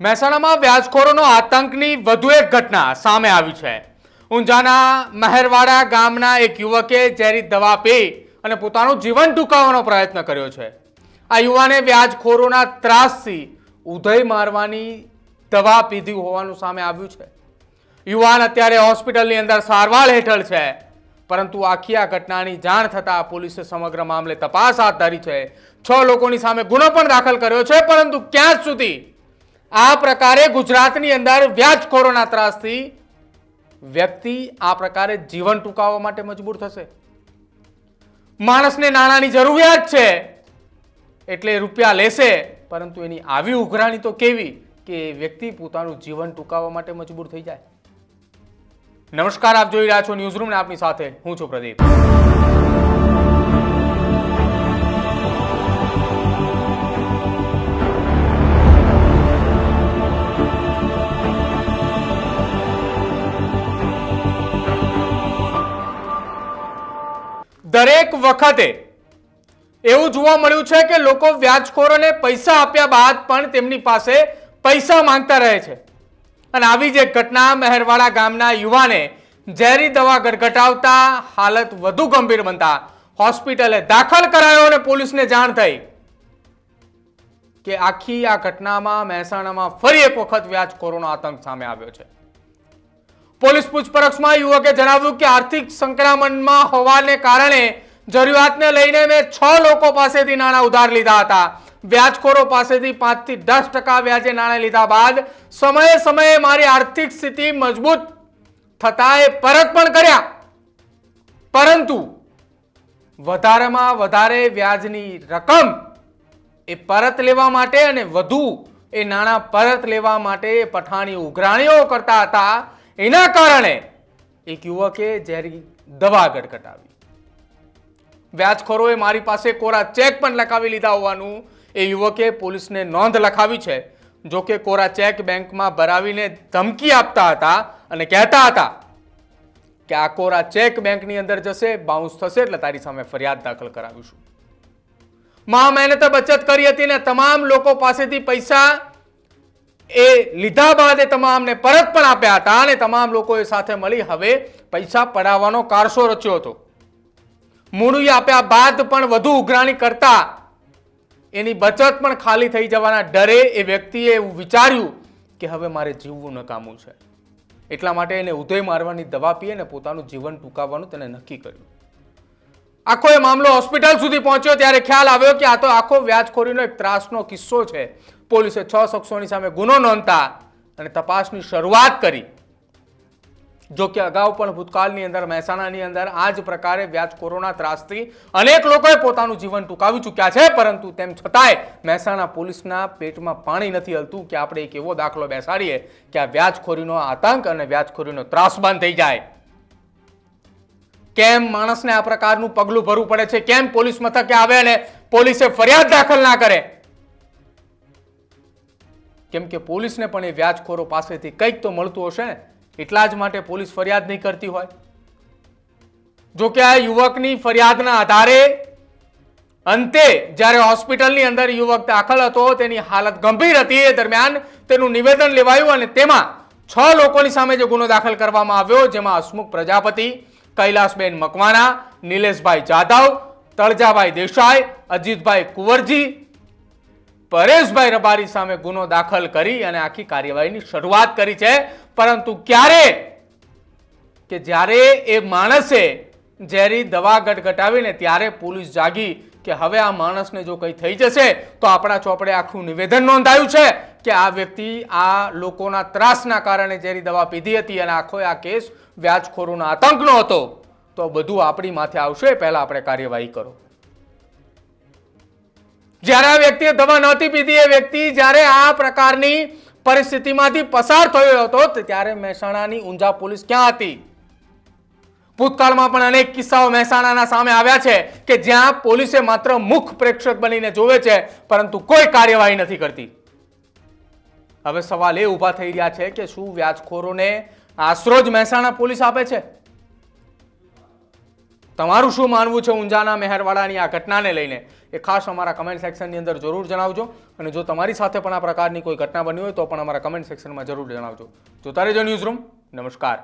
મહેસાણામાં વ્યાજખોરોનો આતંકની વધુ એક ઘટના સામે આવી છે. ઊંઝાના મહેરવાડા ગામના એક યુવકે ઝેરી દવા પી અને પોતાનું જીવન ટૂંકાવવાનો પ્રયત્ન કર્યો છે. આ યુવાને વ્યાજખોરોના ત્રાસથી ઉધય મારવાની દવા પીધી હોવાનું સામે આવ્યું છે. યુવાન અત્યારે હોસ્પિટલની અંદર સારવાર હેઠળ છે, પરંતુ આખી આ ઘટનાની જાણ થતાં પોલીસે સમગ્ર મામલે તપાસ હાથ ધરી છે. છ લોકોની સામે ગુનો પણ દાખલ કર્યો છે, પરંતુ ક્યાં સુધી આ પ્રકારે ગુજરાતની અંદર વ્યાજખોરોના ત્રાસથી વ્યક્તિ આ પ્રકારે જીવન ટૂંકાવવા માટે મજબૂર થશે. માણસને નાણાંની જરૂરિયાત છે એટલે રૂપિયા લેશે, પરંતુ એની આવી ઉઘરાણી તો કેવી કે વ્યક્તિ પોતાનું જીવન ટૂંકાવવા માટે મજબૂર થઈ જાય. નમસ્કાર, આપ જોઈ રહ્યા છો ન્યૂઝરૂમ ને આપની સાથે હું છું પ્રદીપ. દરેક વખતે એવું જોવા મળ્યું છે કે લોકો વ્યાજખોરોને પૈસા આપ્યા બાદ પણ તેમની પાસે પૈસા માંગતા રહે છે. અને આવી જ એક ઘટના મહેરવાડા ગામના યુવાને ઝેરી દવા ગટગટાવતા હાલત વધુ ગંભીર બનતા હોસ્પિટલે દાખલ કરાયો અને પોલીસને જાણ થઈ કે આખી આ ઘટનામાં મહેસાણામાં ફરી એક વખત વ્યાજખોરોનો આતંક સામે આવ્યો છે. પોલીસ પૂછપરછમાં યુવકે જણાવ્યું કે આર્થિક સંકળામણમાં હોવાને કારણે જરૂરિયાતને લઈને મેં છ લોકો પાસેથી નાણાં ઉધાર લીધા હતા. વ્યાજખોરો પાસેથી પાંચથી દસ ટકા વ્યાજે નાણાં લીધા બાદ સમયે સમયે મારી આર્થિક સ્થિતિ મજબૂત થતા એ પરત પણ કર્યા. પરંતુ વધારેમાં વધારે વ્યાજની રકમ એ પરત લેવા માટે અને વધુ એ નાણાં પરત લેવા માટે પઠાણી ઉઘરાણીઓ કરતા હતા. એના કારણે એક યુવકે ઝેરી દવા ગટગટાવી. વ્યાજખોરોએ મારી પાસે કોરા ચેક પણ લખાવી લીધા હોવાનું એ યુવકે પોલીસને નોંધ લખાવી છે. જો કે કોરા ચેક બેંકમાં ભરાવીને ધમકી આપતા હતા અને કહેતા હતા કે આ કોરા ચેક બેંકની અંદર જશે બાઉન્સ થશે એટલે તારી સામે ફરિયાદ દાખલ કરાવીશું. મહા મહેનતે બચત કરી હતી ને તમામ લોકો પાસેથી પૈસા એ લીધા બાદ એ તમામને પરત પણ આપ્યા હતા અને તમામ લોકોએ સાથે મળી હવે પૈસા પડાવવાનો કારસો રચ્યો હતો. મૂડી આપ્યા બાદ પણ વધુ ઉઘરાણી કરતા એની બચત પણ ખાલી થઈ જવાના ડરે એ વ્યક્તિએ એવું વિચાર્યું કે હવે મારે જીવવું નકામું છે. એટલા માટે એને ઉદય મારવાની દવા પીએ ને પોતાનું જીવન ટૂંકાવવાનું તેને નક્કી કર્યું. આખો એ મામલો હોસ્પિટલ સુધી પહોંચ્યો ત્યારે ખ્યાલ આવ્યો કે આ તો આખો વ્યાજખોરીનો એક ત્રાસનો કિસ્સો છે. પોલીસે છ શખ્સોની સામે ગુનો નોંધતા અને તપાસની શરૂઆત કરી. જો કે અગાઉ પણ ભૂતકાળની અંદર, મહેસાણાની અંદર આ જ પ્રકારે વ્યાજ કોરોના ત્રાસથી અનેક લોકોએ પોતાનું જીવન ટૂંકાવી ચૂક્યા છે, પરંતુ તેમ છતાંય મહેસાણા પોલીસના પેટમાં પાણી નથી હલતું કે આપણે એક એવો દાખલો બેસાડીએ કે આ વ્યાજખોરીનો આતંક અને વ્યાજખોરીનો ત્રાસ બંધ થઈ જાય. કેમ માણસને આ પ્રકારનું પગલું ભરવું પડે છે? કેમ પોલીસ મથકે આવે અને પોલીસે ફરિયાદ દાખલ ના કરે? કેમ કે પોલીસને પણ એ વ્યાજખોરો પાસેથી કંઈક તો મળતું હશે. એટલા જ માટે પોલીસ ફરિયાદ નહીં કરતી હોય. જો કે આ યુવકની ફરિયાદના આધારે અંતે જ્યારે હોસ્પિટલની અંદર યુવક દાખલ હતો, તેની હાલત ગંભીર હતી. એ દરમિયાન તેનું નિવેદન લેવાયું અને તેમાં છ લોકોની સામે જે ગુનો દાખલ કરવામાં આવ્યો, જેમાં હસમુખ પ્રજાપતિ, કૈલાસબેન મકવાણા, નિલેશભાઈ જાધવ, તળજાભાઈ દેસાઈ, અજીતભાઈ કુંવરજી પરેશભાઈ રબારી સામે ગુનો દાખલ કરી અને આખી કાર્યવાહીની શરૂઆત કરી છે. પરંતુ ક્યારે? કે જ્યારે એ માણસે ઝેરી દવા ગટગટાવીને ત્યારે પોલીસ જાગી કે હવે આ માણસને જો કંઈ થઈ જશે, તો આપણા ચોપડે આખું નિવેદન નોંધાયું છે કે આ વ્યક્તિ આ લોકોના ત્રાસના કારણે ઝેરી દવા પીધી હતી અને આખો આ કેસ વ્યાજખોરોના આતંકનો હતો તો બધું આપણી માથે આવશે, પહેલાં આપણે કાર્યવાહી કરો. જ્યારે આ વ્યક્તિએ દવા નહોતી પીધી, એ વ્યક્તિ જ્યારે આ પ્રકારની પરિસ્થિતિમાંથી પસાર થયો હતો ત્યારે મહેસાણાની ઊંઝા પોલીસ ક્યાં હતી? ભૂતકાળમાં પણ અનેક કિસ્સાઓ મહેસાણાના સામે આવ્યા છે કે જ્યાં પોલીસે માત્ર મુખ પ્રેક્ષક બનીને જોવે છે, પરંતુ કોઈ કાર્યવાહી નથી કરતી. હવે સવાલ એ ઊભા થઈ રહ્યા છે કે શું વ્યાજખોરોને આશરો જ મહેસાણા પોલીસ આપે છે? તમારું શું માનવું છે ઊંઝાના મહેરવાડાની આ ઘટનાને લઈને? એ ખાસ અમારા કમેન્ટ સેક્શનની અંદર જરૂર જણાવજો. અને જો તમારી સાથે પણ આ પ્રકારની કોઈ ઘટના બની હોય તો પણ અમારા કમેન્ટ સેક્શનમાં જરૂર જણાવજો. જોતા રહેજો ન્યૂઝ રૂમ નમસ્કાર.